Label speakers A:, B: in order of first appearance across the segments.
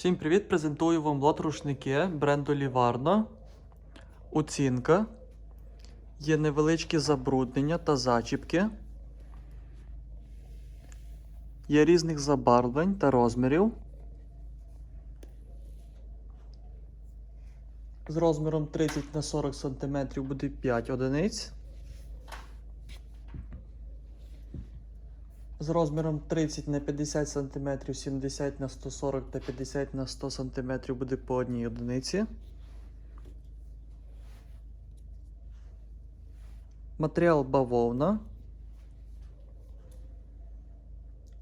A: Всім привіт! Презентую вам лот рушники бренду Livarno. Оцінка. Є невеличкі забруднення та зачіпки. Є різних забарвлень та розмірів. З розміром 30 на 40 см буде 5 одиниць. З розміром 30 на 50 см, 70 на 140 та 50 на 100 см буде по одній одиниці. Матеріал бавовна.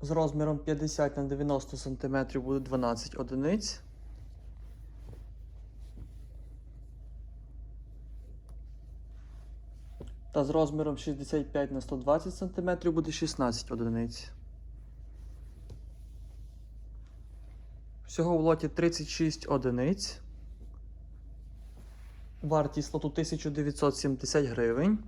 A: З розміром 50 на 90 см буде 12 одиниць. Та з розміром 65 на 120 см буде 16 одиниць. Всього в лоті 36 одиниць. Вартість лоту 1970 гривень.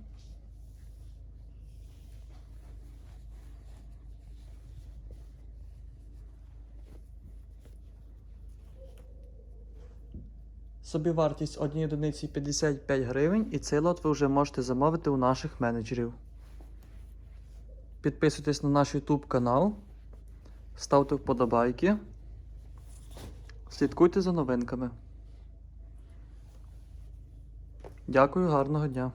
A: Собівартість однієї одиниці 55 гривень, і цей лот ви вже можете замовити у наших менеджерів. Підписуйтесь на наш YouTube канал, ставте вподобайки, слідкуйте за новинками. Дякую, гарного дня!